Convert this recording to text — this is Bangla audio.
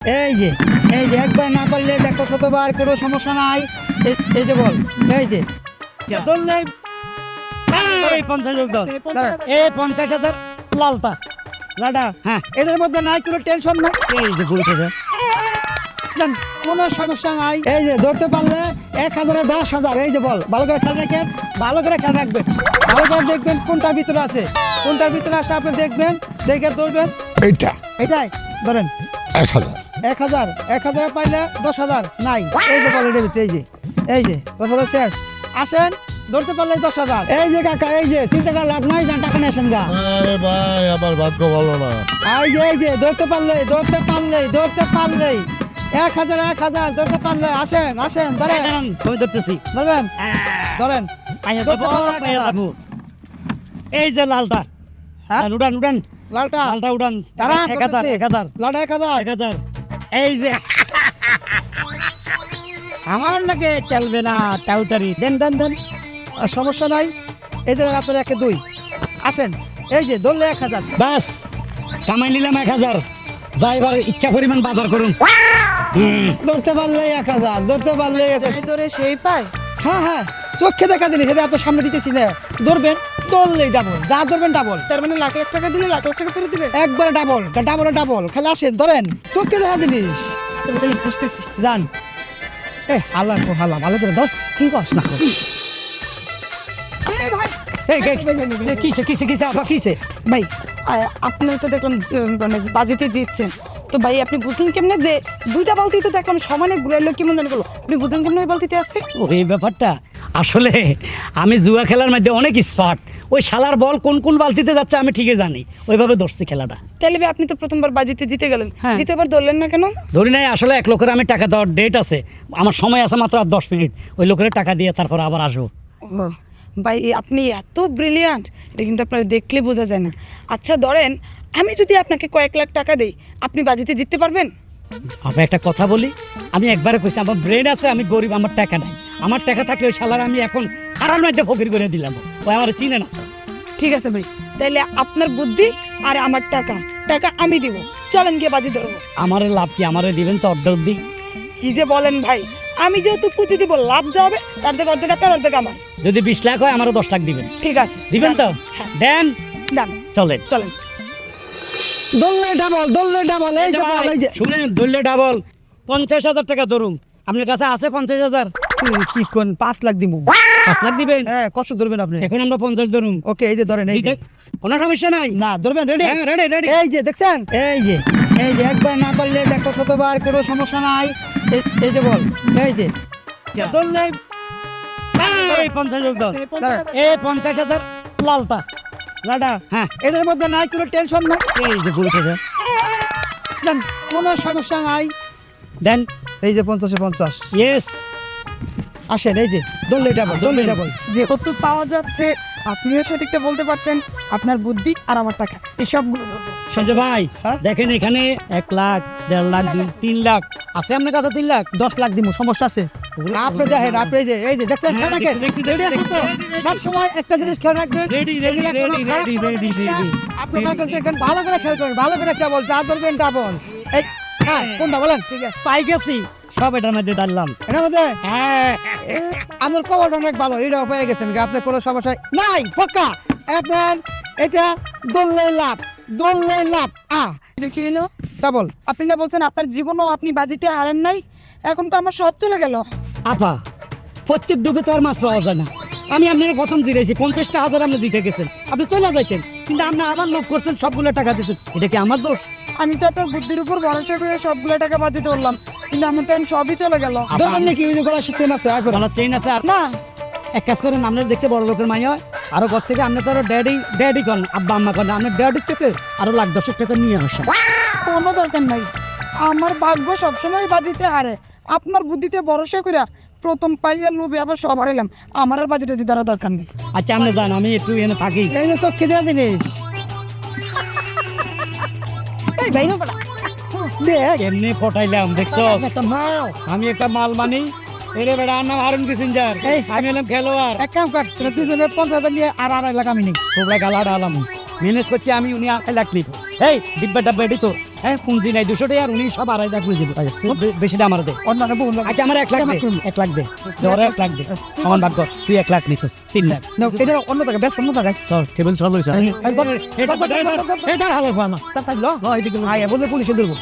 এই যে এই যে একবার না পারলে দেখো শতবার কোনো সমস্যা নাই। এই- এই যে বল এই যে। ধরলে পঞ্চাশ এই পঞ্চাশ হাজার। লালটা। লাডা হ্যাঁ। এদের মধ্যে নাই কোনো টেনশন নাই। এই যে কোনো সমস্যা নাই। এই যে ধরতে পারলে এক হাজারে দশ হাজার। এই যে বল ভালো করে খেয়াল রাখেন ভালো করে খেয়াল রাখবেন। ভালো করে দেখবেন কোনটার ভিতরে আছে। কোনটার ভিতরে আছে আপনি দেখবেন দেখে ধরবেন। এইটা। এটাই ধরেন। এক হাজার। এক হাজার এক হাজার পাইলে দশ হাজার। নাই এই যে বল এটার এই যে এই যে দশ হাজার শেষ। আসেন ধরতে পারলে দশ হাজার। এই যে কাকা এই যে চিন্তা করার লাভ নাই যান টাকা নিয়ে আসেন গা। আরে ভাই আমার ভাগ্য ভালো না। এই যে এই যে ধরতে পারলে ধরতে পারলেই ধরতে পারলেই এক হাজার এক হাজার ধরতে পারলে। আসেন আসেন ধরেন। আমি ধরতেছি। ধরবেন ধরেন। পারলে। এই যে লালটা হ্যাঁ? লাল, উড়ান উড়ান। লালটা। লালটা উড়ান। তারা এক হাজার এক হাজার। লালটা এক হাজার। এক হাজার। এই যে। আমার নাকি চলবে না টাউটারি। দেন দেন দেন। সমস্যা নাই। এই যে আপনার একে দুই। আসেন। এই যে ধরলে এক হাজার। বাস কামাই নিলাম এক হাজার। যা এবার ইচ্ছা পরিমাণ বাজার করুন। ধরতে পারলে এক হাজার ধরতে পারলে। ধরে সেই পায়? হ্যাঁ হ্যাঁ। চোখে দেখা দিলি সেটা আপনার সামনে দিতেছি না ধরবেন ধরলেই ডাবল যা ধরবেন ডাবল তার মানে লাখ লাখ টাকা দিলে লাখ লাখ টাকা ফেরত দিবে? একবারে ডাবল ডাবলে ডাবল খালি আসেন ধরেন চোখে দেখা দিলিস আচ্ছা বুঝতেছি যান। এ হালা কো হালা ভালো করে ধর কি করছ না কিসে। কিসে কিসে আপা কিসে? ভাই আ- আপনি তো দেখলাম মানে বাজেটে জিতছেন। তো ভাই আপনি বুঝলেন কেমনে যে দুইটা বালতি তো দেখলাম সমানে ঘুরাইলো কেমন জানি করল আপনি বুঝলেন কেমনে ওই বালতিতে আসছে ও এই ব্যাপারটা আসলে আমি জুয়া খেলার মধ্যে অনেক স্পার্ট ওই শালার বল কোন কোন বালতিতে যাচ্ছে আমি ঠিকই জানি। ওইভাবে ধরছি খেলাটা। তাহলে আপনি তো প্রথমবার বাজিতে জিতে গেলেন। হ্যাঁ। দ্বিতীয়বার ধরলেন না কেন? ধরি নাই আসলে এক লোকের আমি টাকা দেওয়ার ডেট আছে। আমার সময় আছে মাত্র আর দশ মিনিট। ওই লোকের টাকা দিয়ে তারপর আবার আসব। ভাই আপনি এত ব্রিলিয়ান্ট এটা কিন্তু আপনার দেখলে বোঝা যায় না। আচ্ছা ধরেন আমি যদি আপনাকে কয়েক লাখ টাকা দেই আপনি বাজিতে জিততে পারবেন? আপনি একটা কথা বলি আমি একবারে কইছি আমার ব্রেন আছে আমি গরিব আমার টাকা নাই। আমার টাকা থাকলে ওই শালার আমি এখন খারাপ মধ্যে ফকির করে দিলাম। ওই আমার চিনে না। ঠিক আছে ভাই তাহলে আপনার বুদ্ধি আর আমার টাকা টাকা আমি দিব। চলেন গিয়ে বাজি ধরবো। আমার লাভ কি? আমারে দিবেন তো অর্ধেক দিক কি যে বলেন ভাই আমি যেহেতু পুঁজি দিব লাভ যা হবে তার থেকে অর্ধেক আপনার অর্ধেক আমার। যদি বিশ লাখ হয় আমারও দশ লাখ দিবেন। ঠিক আছে। দিবেন তো? হ্যাঁ। দেন। ডান চলেন। চলেন। দললে ডাবল দললে ডাবল এই যে বল, এই যে। শুনেন ধরলে ডাবল পঞ্চাশ হাজার টাকা ধরুন। আপনার কাছে আছে পঞ্চাশ হাজার? কি- কোন পাঁচ লাখ দিব পাঁচ লাখ দিবেন? হ্যাঁ কত ধরবেন আপনি? এখন আমরা পঞ্চাশ ধরুন ওকে এই যে ধরেন এই যে। কোনো সমস্যা নাই। না ধরবেন রেডি হ্যাঁ রেডি রেডি এই যে দেখছেন? এই যে এই যে একবার না পারলে দেখো শতবার কোনো সমস্যা নাই। এই- যে বল এই যে। ধরলে। পঞ্চাশ এই হাজার। লালটা। হ্যাঁ। এদের মধ্যে নাই কোনো টেনশন নাই। এই যে কোনো সমস্যা নাই। দেন। এই যে পঞ্চাশে পঞ্চাশ। ইয়েস আসেন এই যে দললে ডাবল দললে ডাবল যেহেতু পাওয়া যাচ্ছে আপনিও সঠিকটা বলতে পারছেন আপনার বুদ্ধি আর আমার টাকা ধরবো। সঞ্জয় ভাই হ্যাঁ? দেখেন এখানে এক লাখ দেড় লাখ দুই তিন লাখ আছে আপনার কাছে তিন লাখ? দশ লাখ দিব সমস্যা আছে। আপনি দেখেন আপনি যে এই যে দেখছেন হ্যাঁ, খেয়াল? সব সময় একটা জিনিস খেয়াল রাখবেন কোনো ready, জিনিস না। ready, আপনি ভালো করে খেয়াল করেন ভালো করে ডাবল যা ধরবেন ডাবল এই হ্যাঁ কোনটা বলেন? ঠিক আছে পাই গেছি সব এটার মধ্যে ডাললাম। এটার মধ্যে? হ্যাঁ। কবরটা অনেক ভালো এটাও পেয়ে গেছেন আপনার কোনো সমস্যা নাই পক্কা। আপনার এটা দললে লাভ দললে লাভ। আ দেখি এলো ডাবল আপনি না বলছেন আপনার জীবনও আপনি বাজিতে হারেন নাই? এখন তো আমার সব চলে গেল। আপা প্রত্যেক ডুবে তো আর মাছ পাওয়া যায় না। আমি আপনার প্রথম জিরেছি পঞ্চাশটা হাজার আপনি দিতে গেছেন। আপনি চলে যাইতেন কিন্তু আপনি আবার লোক করছেন সবগুলো টাকা দিচ্ছেন এটা কি আমার দোষ? আমি তো আপনার বুদ্ধির উপর ভরসা করে সবগুলো টাকা বাজিতে করলাম কিন্তু আমার তো সবই চলে গেল। দলের নাকি ওই যে গলা শিখতে আছে আর আছে আর না। এক কাজ করেন আপনার দেখতে বড় লোকের মাই হয়। আরও ঘর থেকে আপনি তো আরও ড্যাডি ড্যাডি কন আব্বা আম্মা কন আপনার ড্যাডির থেকে আরও লাখ দশেক টাকা নিয়ে আসেন। কোনো দরকার নাই। আমার ভাগ্য সবসময় বাজিতে হারে। আপনার বুদ্ধিতে ভরসা করে প্রথম পাইয়া লোভে আবার সব হারাইলাম আমার আর বাজিতে জিতার দরকার নেই। আচ্ছা আপনি যান আমি একটু এনে থাকি। এই যে দেওয়া জিনিস। এই ভাই না। বেটা। দেখ এমনি পটাইলাম দেখছ? একটা মাল আমি একটা মাল মানি এরে বেড়া আর নাম হারুন কিসিঞ্জার। আমি হলাম খেলোয়াড়। এক কাম কর তোরা সিজনের পঞ্চাশ হাজার নিয়ে আর আড়াই লাখ আমি নেই। তোমরা গালা ডালাম ম্যানেজ করছি আমি উনি লাখ নিব এই ডিব্বা ডাব্বা এটি তো হ্যাঁ পুঁজি নাই দুশো টাকা আর উনি সব আড়াই লাখ পুঁজি বেশি দাম আমার দে আচ্ছা আমার এক লাখ দে এক লাখ দে এক লাখ দে আমার ভাগ্য তুই এক লাখ নিছিস তিন লাখ এটা অন্য টাকা ব্যবসা অন্য জায়গায় চল টেবিল চল লইছ এটা এটা হালে পানা তার থাকল এদিকে বললে পুলিশে ধরবো